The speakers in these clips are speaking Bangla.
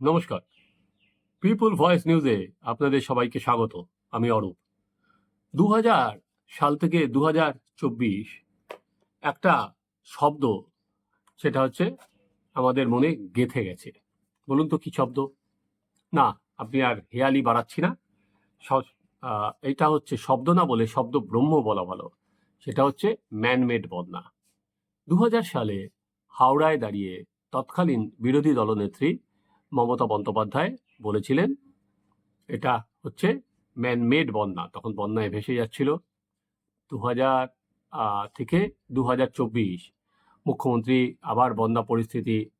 নমস্কার। পিপুল ভয়েস নিউজে আপনাদের সবাইকে স্বাগত। আমি অরূপ। দু হাজার সাল থেকে দু হাজার চব্বিশ একটা শব্দ, সেটা হচ্ছে আমাদের মনে গেথে গেছে। বলুন তো কি শব্দ? না, আপনি আর হেয়ালি বাড়াচ্ছি না। এটা হচ্ছে শব্দ না বলে শব্দ ব্রহ্ম বলা ভালো। সেটা হচ্ছে ম্যানমেড বন্যা। দু সালে হাওড়ায় দাঁড়িয়ে তৎকালীন বিরোধী দলনেত্রী মমতা বন্দ্যোপাধ্যায় বলেছিলেন এটা হচ্ছে ম্যানমেড বন্যা। তখন বন্যায় ভেসে যাচ্ছিল। দু হাজার থেকে দু হাজার চব্বিশ মুখ্যমন্ত্রী আবার বন্যা পরিস্থিতি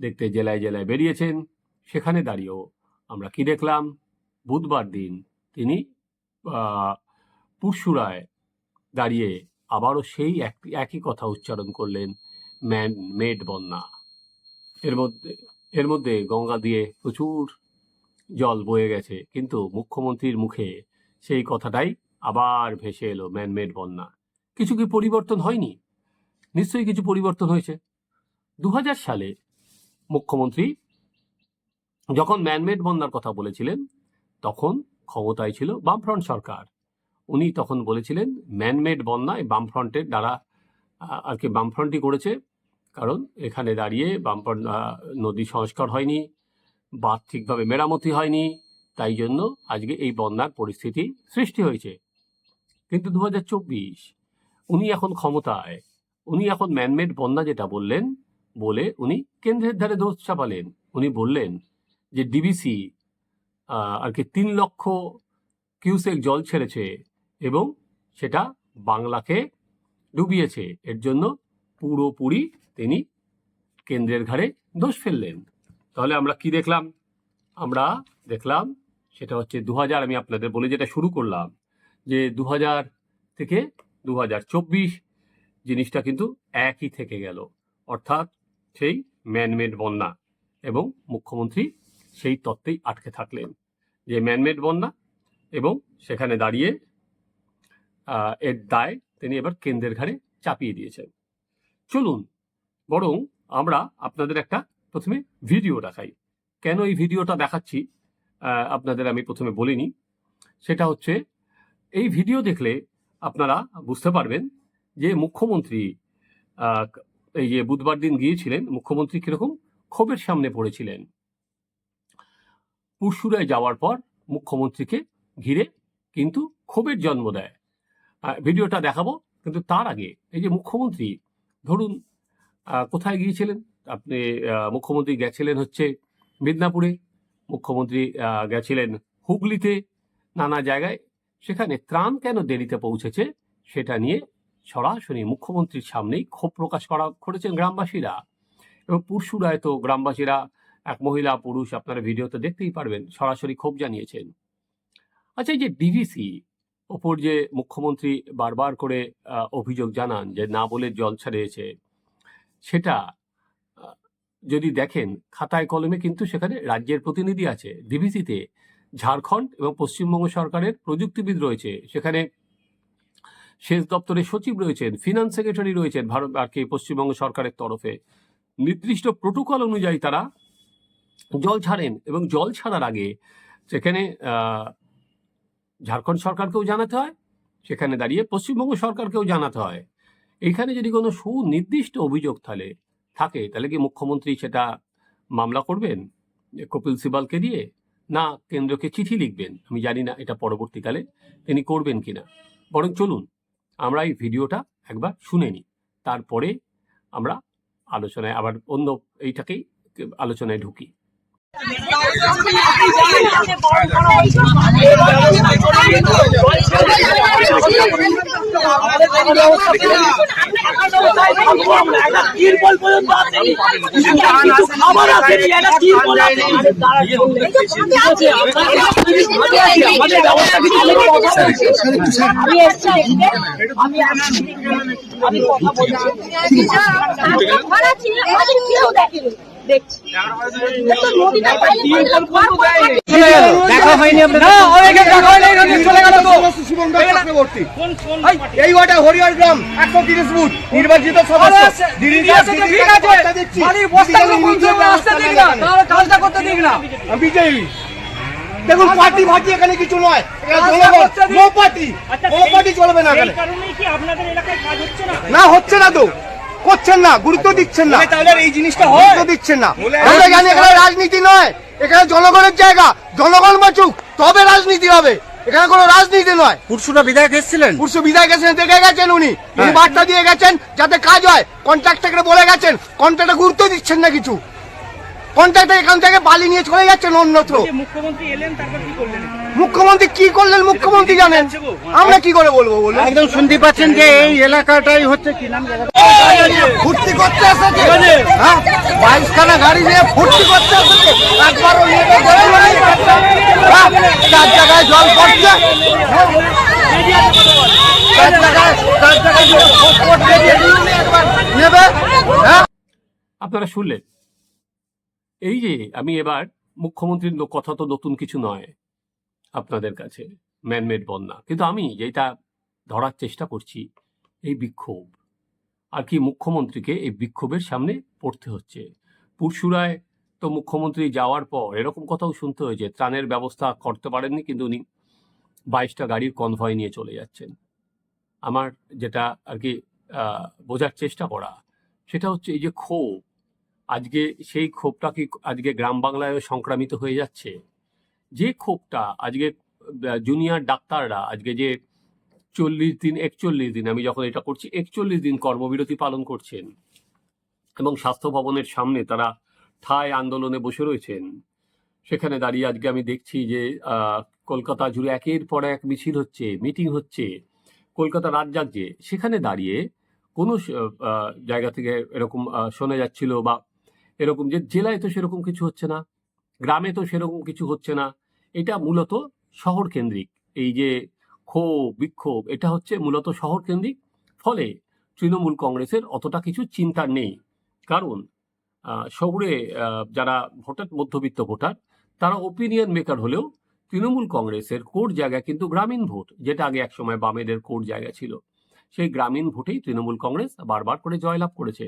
দেখতে জেলায় জেলায় বেরিয়েছেন। সেখানে দাঁড়িয়েও আমরা কি দেখলাম? বুধবার দিন তিনি আহ, পুরশুরায় দাঁড়িয়ে আবারও সেই এক- একই কথা উচ্চারণ করলেন ম্যান মেড বন্যা। এর মধ্যে এর মধ্যে গঙ্গা দিয়ে প্রচুর জল বয়ে গেছে। কিন্তু মুখ্যমন্ত্রীর মুখে সেই কথাটাই আবার ভেসে এলো ম্যানমেড বন্যা। কিছু কি পরিবর্তন হয়নি? নিশ্চয়ই কিছু পরিবর্তন হয়েছে। দু হাজার সালে মুখ্যমন্ত্রী যখন ম্যানমেড বন্যার কথা বলেছিলেন, তখন ক্ষমতায় ছিল বামফ্রন্ট সরকার। উনি তখন বলেছিলেন, ম্যানমেড বন্যা এই বামফ্রন্টের দ্বারা আর কি বামফ্রন্টই করেছে কারণ এখানে দাঁড়িয়ে আহ, নদী সংস্কার হয়নি বাঁধ ঠিকভাবে মেরামতি হয়নি তাই জন্য আজকে এই বন্যার পরিস্থিতি সৃষ্টি হয়েছে। কিন্তু দু হাজার চব্বিশ উনি এখন ক্ষমতায় উনি এখন ম্যানমেড বন্যা যেটা বললেন বলে উনি কেন্দ্রের ধারে দোষ চাপালেন। উনি বললেন যে ডিবিসি আর কি তিন লক্ষ কিউসেক জল ছেড়েছে এবং সেটা বাংলাকে ডুবিয়েছে। এর জন্য পুরোপুরি তিনি কেন্দ্রের ঘাড়ে দোষ ফেললেন। তাহলে আমরা কি দেখলাম? আমরা দেখলাম সেটা হচ্ছে দু হাজার আমি আপনাদের বলে যেটা শুরু করলাম, যে দু হাজার থেকে দু হাজার চব্বিশ জিনিসটা কিন্তু একই থেকে গেল। অর্থাৎ সেই ম্যানমেড বন্যা এবং মুখ্যমন্ত্রী সেই তত্ত্বেই আটকে থাকলেন, যে ম্যানমেড বন্যা এবং সেখানে দাঁড়িয়ে এর দায় তিনি এবার কেন্দ্রের ঘাড়ে চাপিয়ে দিয়েছেন। চলুন বরং আমরা আপনাদের একটা প্রথমে ভিডিও দেখাই। কেন এই ভিডিওটা দেখাচ্ছি? আপনাদের আমি প্রথমে বলিনি। সেটা হচ্ছে, এই ভিডিও দেখলে আপনারা বুঝতে পারবেন যে মুখ্যমন্ত্রী এই যে বুধবার দিন গিয়েছিলেন, মুখ্যমন্ত্রী কীরকম ক্ষোভের সামনে পড়েছিলেন। পুরশুরায় যাওয়ার পর মুখ্যমন্ত্রীকে ঘিরে কিন্তু ক্ষোভের জন্ম দেয়। ভিডিওটা দেখাবো, কিন্তু তার আগে এই যে মুখ্যমন্ত্রী, ধরুন কোথায় গিয়েছিলেন? আপনি মুখ্যমন্ত্রী গেছিলেন হচ্ছে মিদনাপুরে, মুখ্যমন্ত্রী গেছিলেন হুগলিতে, নানা জায়গায়। সেখানে ত্রাণ কেন দেরিতে পৌঁছেছে সেটা নিয়ে সরাসরি মুখ্যমন্ত্রীর সামনেই ক্ষোভ প্রকাশ করা করেছেন গ্রামবাসীরা। এবং পুরশুরায় তো গ্রামবাসীরা, এক মহিলা, পুরুষ, আপনারা ভিডিওতে দেখতেই পারবেন, সরাসরি ক্ষোভ জানিয়েছেন। আচ্ছা এই যে ডিভিসি ওপর যে মুখ্যমন্ত্রী বারবার করে অভিযোগ জানান যে না বলে জল ছাড়িয়েছে সেটা যদি দেখেন, খাতায় কলমে কিন্তু সেখানে রাজ্যের প্রতিনিধি আছে। ডিভিসিতে ঝাড়খণ্ড এবং পশ্চিমবঙ্গ সরকারের প্রযুক্তিবিদ রয়েছে। সেখানে সেচ দপ্তরের সচিব রয়েছেন ফিনান্স সেক্রেটারি রয়েছেন ভারত আর কি পশ্চিমবঙ্গ সরকারের তরফে। নির্দিষ্ট প্রোটোকল অনুযায়ী তারা জল ছাড়েন এবং জল ছাড়ার আগে সেখানে ঝাড়খণ্ড সরকারকেও জানাতে হয়, সেখানে দাঁড়িয়ে পশ্চিমবঙ্গ সরকারকেও জানাতে হয়। এখানে যদি কোনো সুনির্দিষ্ট অভিযোগ তাহলে থাকে, তাহলে কি মুখ্যমন্ত্রী সেটা মামলা করবেন? কপিল সিবালকে দিয়ে? না কেন্দ্রকে চিঠি লিখবেন? আমি জানি না এটা পরবর্তীকালে তিনি করবেন কিনা। বরং চলুন, আমরা এই ভিডিওটা একবার শুনে নিই। তারপরে আমরা আলোচনায় আবার অন্য এইটাকেই আলোচনায় ঢুকি। আমি এসছি আমি আমি কথা বলছি আমাদের কেউ দেখেনি। দেখছি। তো নদীটা বাইরে করে দিলাম, ঘর করে থাকি। দেখা হয়নি না অনেকে দেখা হয়নি নদী চলে গেল তো। শুভম দাস চক্রবর্তী। এই ওয়াটা হরিহর গ্রাম একশো তিরিশ ফুট নির্বাচিত সদস্য। দিদিদার দিদিদার বার্তা দিচ্ছি। দিদিদার ব্যবস্থা নেন না। আমি বিজয়ী দেখুন পার্টি ফার্টি এখানে কিছু নয়। পার্টি পার্টি চলবে না এখানে। কারণেই কি আপনাদের এলাকায় কাজ হচ্ছে না? না হচ্ছে না তো। করছেন না গুরুত্ব দিচ্ছেন না। তাহলে এই জিনিসটা গুরুত্ব দিচ্ছেন না। আমরা জানি এখানে রাজনীতি নয় এখানে জনগণের জায়গা জনগণ বাঁচুক তবে রাজনীতি হবে। এখানে কোনো রাজনীতি নয়। পুরসুরা বিধায়ক এসেছিলেন? পুরসু বিধায়ক গেছেন দেখে গেছেন উনি। উনি বার্তা দিয়ে গেছেন যাতে কাজ হয়। কন্ট্রাক্টরকে বলে গেছেন কন্ট্রাক্টে গুরুত্ব দিচ্ছেন না কিছু। কন্ট্রাক্টর এখান থেকে বালি নিয়ে চলে যাচ্ছেন অন্যত্র যে মুখ্যমন্ত্রী এলেন তারপর কি করলেন? মুখ্যমন্ত্রী কি করলেন? মুখ্যমন্ত্রী জানেন। আমরা কি করে বলব বলুন? একদম শুনতে পাচ্ছেন যে এই এলাকাটাই হচ্ছে কি নাম ফুর্তি করতে এসেছে। হ্যাঁ বাইশখানা গাড়ি নিয়ে ফুর্তি করতে এসেছে। একবারও। হ্যাঁ, চার জায়গায় জল পড়ছে। হ্যাঁ। চার জায়গায় চার জায়গায় নেবে। হ্যাঁ। আপনারা শুনলেন? এই যে আমি এবার মুখ্যমন্ত্রীর কথা তো নতুন কিছু নয় আপনাদের কাছে, ম্যানমেড বন্যা। কিন্তু আমি যেটা ধরার চেষ্টা করছি, এই বিক্ষোভ। আর কি মুখ্যমন্ত্রীকে এই বিক্ষোভের সামনে পড়তে হচ্ছে। পুরসুরায় তো মুখ্যমন্ত্রী যাওয়ার পর এরকম কথাও শুনতে হয়েছে ত্রাণের ব্যবস্থা করতে পারেননি, কিন্তু উনি বাইশটা গাড়ির কনভয় নিয়ে চলে যাচ্ছেন। আমার যেটা আর কি বোঝার চেষ্টা করা, সেটা হচ্ছে এই যে ক্ষোভ আজকে সেই ক্ষোভটা কি আজকে গ্রাম বাংলায় সংক্রামিত হয়ে যাচ্ছে? যে ক্ষোভটা আজকে জুনিয়র ডাক্তাররা আজকে যে চল্লিশ দিন, একচল্লিশ দিন, আমি যখন এটা করছি, একচল্লিশ দিন কর্মবিরতি পালন করছেন এবং স্বাস্থ্য ভবনের সামনে তারা ঠায় আন্দোলনে বসে রয়েছেন, সেখানে দাঁড়িয়ে আজকে আমি দেখছি যে কলকাতা জুড়ে একের পর এক মিছিল হচ্ছে মিটিং হচ্ছে, কলকাতা রাজ্যাজ্যে সেখানে দাঁড়িয়ে কোনো জায়গা থেকে এরকম শোনা যাচ্ছিল বা এরকম যে জেলায় তো সেরকম কিছু হচ্ছে না, গ্রামে তো সেরকম কিছু হচ্ছে না, এটা মূলত শহর কেন্দ্রিক এই যে ক্ষোভ, বিক্ষোভ, এটা হচ্ছে মূলত শহর কেন্দ্রিক ফলে তৃণমূল কংগ্রেসের অতটা কিছু চিন্তা নেই। কারণ শহুরে যারা ভোটার, মধ্যবিত্ত ভোটার, তারা ওপিনিয়ন মেকার হলেও তৃণমূল কংগ্রেসের কোর জায়গা কিন্তু গ্রামীণ ভোট, যেটা আগে একসময় বামেদের কোর জায়গা ছিল। সেই গ্রামীণ ভোটেই তৃণমূল কংগ্রেস বারবার করে জয়লাভ করেছে।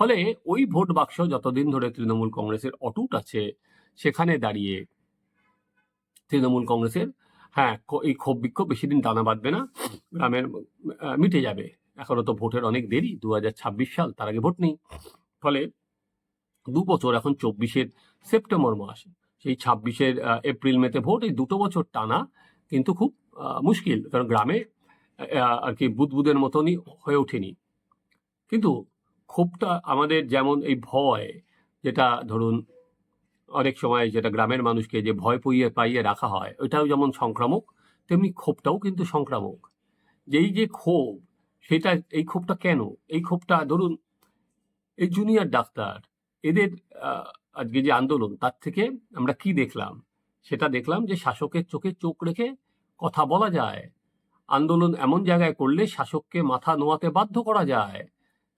ফলে ওই ভোট বাক্স যতদিন ধরে তৃণমূল কংগ্রেসের অটুট আছে, সেখানে দাঁড়িয়ে তৃণমূল কংগ্রেসের হ্যাঁ এই ক্ষোভ বিক্ষোভ বেশি দিন টানা বাঁধবে না, গ্রামের মিটে যাবে। এখনও তো ভোটের অনেক দেরি, দু হাজার ছাব্বিশ সাল, তার আগে ভোট নেই। ফলে দু বছর, এখন চব্বিশের সেপ্টেম্বর মাস, সেই ছাব্বিশের এপ্রিল মেতে ভোট এই দুটো বছর টানা কিন্তু খুব মুশকিল, কারণ গ্রামে আর কি বুদবুদের মতনই হয়ে ওঠেনি। কিন্তু ক্ষোভটা আমাদের যেমন এই ভয়, যেটা ধরুন অনেক সময় যেটা গ্রামের মানুষকে যে ভয় পুইয়ে পাইয়ে রাখা হয়, ওইটাও যেমন সংক্রামক, তেমনি ক্ষোভটাও কিন্তু সংক্রামক। যেই যে ক্ষোভ, সেটা এই ক্ষোভটা কেন? এই ক্ষোভটা ধরুন এই জুনিয়র ডাক্তার, এদের আজকে যে আন্দোলন, তার থেকে আমরা কি দেখলাম? সেটা দেখলাম যে শাসকের চোখে চোখ রেখে কথা বলা যায়। আন্দোলন এমন জায়গায় করলে শাসককে মাথা নোয়াতে বাধ্য করা যায়।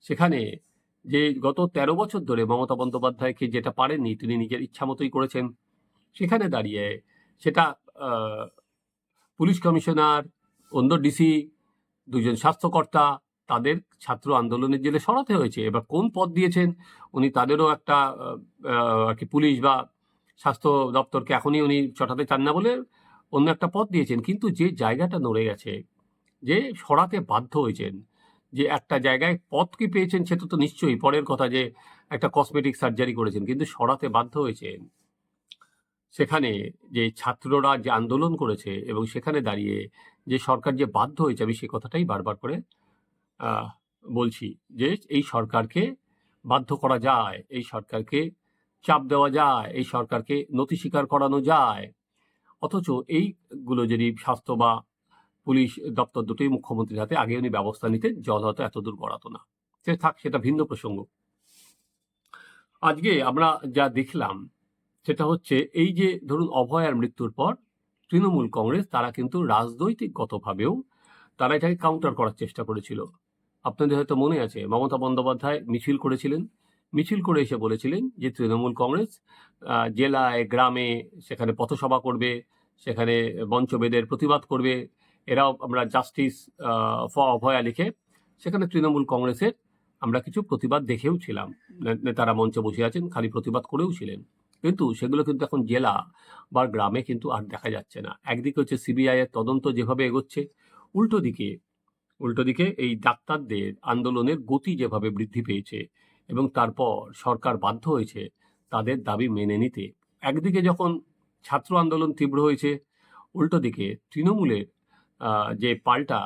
সেখানে যে গত তেরো বছর ধরে মমতা বন্দ্যোপাধ্যায়কে যেটা পারেননি, তিনি নিজের ইচ্ছা মতোই করেছেন। সেখানে দাঁড়িয়ে সেটা পুলিশ কমিশনার, অন্য ডিসি দুজন স্বাস্থ্যকর্তা, তাদের ছাত্র আন্দোলনের জেলে সরাতে হয়েছে। এবার কোন পদ দিয়েছেন? উনি তাদেরও একটা আর কি পুলিশ বা স্বাস্থ্য দপ্তরকে এখনই উনি চটাতে চান না বলে অন্য একটা পদ দিয়েছেন। কিন্তু যে জায়গাটা নড়ে গেছে, যে সরাতে বাধ্য হয়েছেন যে একটা জায়গায় পথ কি পেয়েছেন সেটা তো নিশ্চয়ই। পরের কথা যে একটা কসমেটিক সার্জারি করেছেন, কিন্তু সরাতে বাধ্য হয়েছেন। সেখানে যে ছাত্ররা যে আন্দোলন করেছে এবং সেখানে দাঁড়িয়ে যে সরকার যে বাধ্য হয়েছে, আমি সে কথাটাই বারবার করে বলছি যে এই সরকারকে বাধ্য করা যায়, এই সরকারকে চাপ দেওয়া যায়, এই সরকারকে নথি স্বীকার করানো যায়। অথচ এইগুলো যদি স্বাস্থ্য বা পুলিশ দপ্তর দুটোই মুখ্যমন্ত্রীর হাতে, আগে উনি ব্যবস্থা নিতে জল হয়তো এত দূর গড়াতো না। সে থাক, সেটা ভিন্ন প্রসঙ্গ। আজকে আমরা যা দেখলাম, সেটা হচ্ছে এই যে ধরুন অভয়ার মৃত্যুর পর তৃণমূল কংগ্রেস, তারা কিন্তু রাজনৈতিকগতভাবেও তারা এটাকে কাউন্টার করার চেষ্টা করেছিল। আপনাদের হয়তো মনে আছে, মমতা বন্দ্যোপাধ্যায় মিছিল করেছিলেন। মিছিল করে এসে বলেছিলেন যে তৃণমূল কংগ্রেস জেলায়, গ্রামে সেখানে পথসভা করবে, সেখানে মঞ্চবেদের প্রতিবাদ করবে এরাও আমরা জাস্টিস ফর অভয়া লিখে সেখানে তৃণমূল কংগ্রেসের আমরা কিছু প্রতিবাদ দেখেও ছিলাম। নেতারা মঞ্চে বসে আছেন, খালি প্রতিবাদ করেও ছিলেন। কিন্তু সেগুলো কিন্তু এখন জেলা বা গ্রামে কিন্তু আর দেখা যাচ্ছে না। একদিকে হচ্ছে সিবিআই এর তদন্ত যেভাবে এগোচ্ছে, উল্টো দিকে উল্টো দিকে এই ডাক্তারদের আন্দোলনের গতি যেভাবে বৃদ্ধি পেয়েছে এবং তারপর সরকার বাধ্য হয়েছে তাদের দাবি মেনে নিতে। একদিকে যখন ছাত্র আন্দোলন তীব্র হয়েছে, উল্টো দিকে তৃণমূলের যে পাল্টা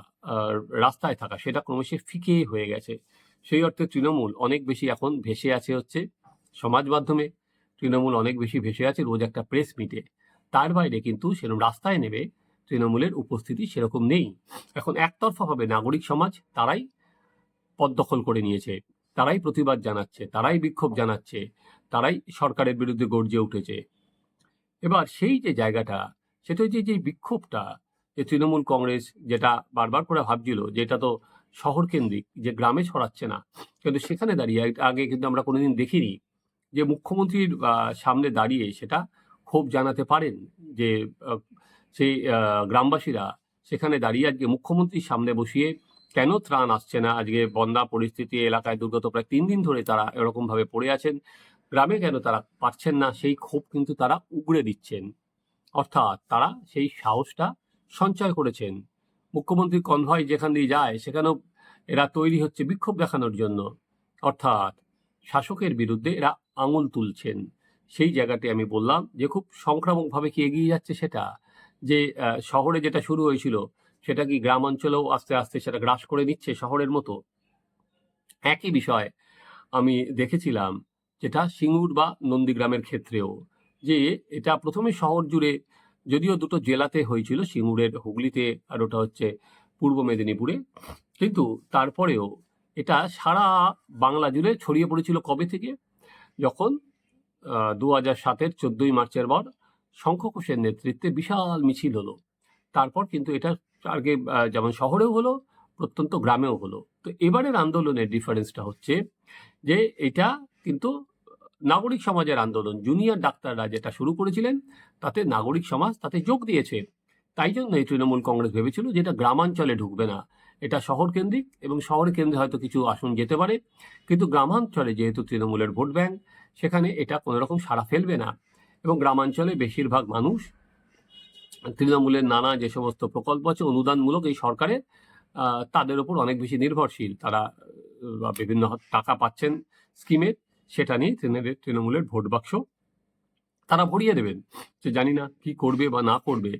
রাস্তায় থাকা, সেটা ক্রমশ ফিকে হয়ে গেছে। সেই অর্থে তৃণমূল অনেক বেশি এখন ভেসে আছে হচ্ছে সমাজ মাধ্যমে। তৃণমূল অনেক বেশি ভেসে আছে রোজ একটা প্রেস মিটে। তার বাইরে কিন্তু সেরকম রাস্তায় নেবে তৃণমূলের উপস্থিতি সেরকম নেই। এখন একতরফাভাবে নাগরিক সমাজ তারাই পদ দখল করে নিয়েছে। তারাই প্রতিবাদ জানাচ্ছে, তারাই বিক্ষোভ জানাচ্ছে, তারাই সরকারের বিরুদ্ধে গর্জে উঠেছে। এবার সেই যে জায়গাটা, সেটা হচ্ছে যে বিক্ষোভটা যে তৃণমূল কংগ্রেস যেটা বারবার করে ভাবছিল যে এটা তো শহর কেন্দ্রিক, যে গ্রামে ছড়াচ্ছে না। কিন্তু সেখানে দাঁড়িয়ে আগে কিন্তু আমরা কোনোদিন দেখিনি যে মুখ্যমন্ত্রীর সামনে দাঁড়িয়ে সেটা ক্ষোভ জানাতে পারেন যে সেই গ্রামবাসীরা সেখানে দাঁড়িয়ে আজকে মুখ্যমন্ত্রীর সামনে বসিয়ে কেন ত্রাণ আসছে না? আজকে বন্যা পরিস্থিতি, এলাকায় দুর্গত প্রায় তিন দিন ধরে তারা এরকমভাবে পড়ে আছেন। গ্রামে কেন তারা পারছেন না? সেই ক্ষোভ কিন্তু তারা উগড়ে দিচ্ছেন। অর্থাৎ তারা সেই সাহসটা সঞ্চয় করেছেন। মুখ্যমন্ত্রী কনভয় যেখান দিয়ে যায়, সেখানেও এরা তৈরি হচ্ছে বিক্ষোভ দেখানোর জন্য। অর্থাৎ শাসকের বিরুদ্ধে এরা আঙুল তুলছেন। সেই জায়গাতে আমি বললাম যে খুব সংক্রামকভাবে কি এগিয়ে যাচ্ছে সেটা, যে শহরে যেটা শুরু হয়েছিল, সেটা কি গ্রাম অঞ্চলেও আস্তে আস্তে সেটা গ্রাস করে নিচ্ছে শহরের মতো? একই বিষয় আমি দেখেছিলাম, যেটা সিঙ্গুর বা নন্দীগ্রামের ক্ষেত্রেও, যে এটা প্রথমে শহর জুড়ে যদিও দুটো জেলাতে হয়েছিল, সিঙ্গুরের হুগলিতে আর ওটা হচ্ছে পূর্ব মেদিনীপুরে। কিন্তু তারপরেও এটা সারা বাংলা জুড়ে ছড়িয়ে পড়েছিল কবে থেকে? যখন দু হাজার সাতের চোদ্দোই মার্চের পর শঙ্খ ঘোষের নেতৃত্বে বিশাল মিছিল হলো। তারপর কিন্তু এটা আগে যেমন শহরেও হলো, প্রত্যন্ত গ্রামেও হলো। তো এবারের আন্দোলনের ডিফারেন্সটা হচ্ছে যে এটা কিন্তু নাগরিক সমাজের আন্দোলন। জুনিয়র ডাক্তাররা যেটা শুরু করেছিলেন, তাতে নাগরিক সমাজ তাতে যোগ দিয়েছে। তাই জন্য এই তৃণমূল কংগ্রেস ভেবেছিল যে এটা গ্রামাঞ্চলে ঢুকবে না। এটা শহর কেন্দ্রিক এবং শহর কেন্দ্রে হয়তো কিছু আসন যেতে পারে। কিন্তু গ্রামাঞ্চলে যেহেতু তৃণমূলের ভোট ব্যাংক, সেখানে এটা কোনো রকম সাড়া ফেলবে না। এবং গ্রামাঞ্চলে বেশিরভাগ মানুষ তৃণমূলের নানা যে সমস্ত প্রকল্প আছে, অনুদানমূলক এই সরকারের তাদের উপর অনেক বেশি নির্ভরশীল। তারা বিভিন্ন টাকা পাচ্ছেন স্কিমে। সেটা নিয়ে তৃণমূলের তৃণমূলের ভোট বাক্স তারা ভরিয়ে দেবেন। যে জানি না কি করবে বা না করবে,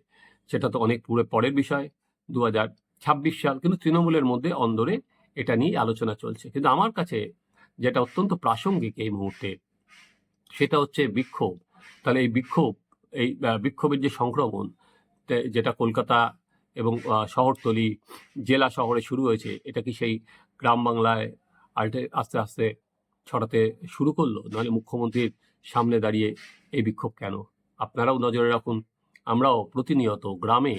সেটা তো অনেক পুরো পরের বিষয়। দু হাজার ছাব্বিশ সাল কিন্তু তৃণমূলের মধ্যে অন্দরে এটা নিয়ে আলোচনা চলছে। কিন্তু আমার কাছে যেটা অত্যন্ত প্রাসঙ্গিক এই মুহূর্তে, সেটা হচ্ছে বিক্ষোভ। তাহলে এই বিক্ষোভ, এই বিক্ষোভের যে সংক্রমণ যেটা কলকাতা এবং শহরতলি জেলা শহরে শুরু হয়েছে, এটা কি সেই গ্রাম বাংলায় আস্তে আস্তে ছড়াতে শুরু করল? নাহলে মুখ্যমন্ত্রীর সামনে দাঁড়িয়ে এই বিক্ষোভ কেন? আপনারাও নজরে রাখুন, আমরাও প্রতিনিয়ত গ্রামে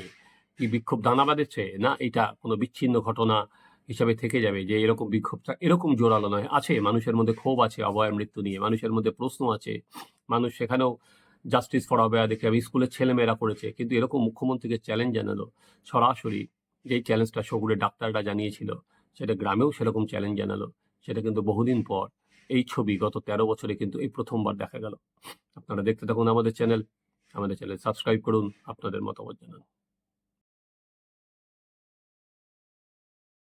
কি বিক্ষোভ দানা বাঁধেছে না এটা কোনো বিচ্ছিন্ন ঘটনা হিসাবে থেকে যাবে যে এরকম বিক্ষোভটা এরকম জোরালো নয়? আছে, মানুষের মধ্যে ক্ষোভ আছে, অভয়ের মৃত্যু নিয়ে, মানুষের মধ্যে প্রশ্ন আছে। মানুষ সেখানেও জাস্টিস ফর অভয়া দেখে আমি স্কুলের ছেলেমেয়েরা করেছে, কিন্তু এরকম মুখ্যমন্ত্রীকে চ্যালেঞ্জ জানালো সরাসরি, যেই চ্যালেঞ্জটা শহুরের ডাক্তাররা জানিয়েছিল, সেটা গ্রামেও সেরকম চ্যালেঞ্জ জানালো, সেটা কিন্তু বহুদিন পর এই ছবি গত তেরো বছরে কিন্তু এই প্রথমবার দেখা গেল। আপনারা দেখতে থাকুন আমাদের চ্যানেল। আমাদের চ্যানেল সাবস্ক্রাইব করুন, আপনাদের মতামত জানান।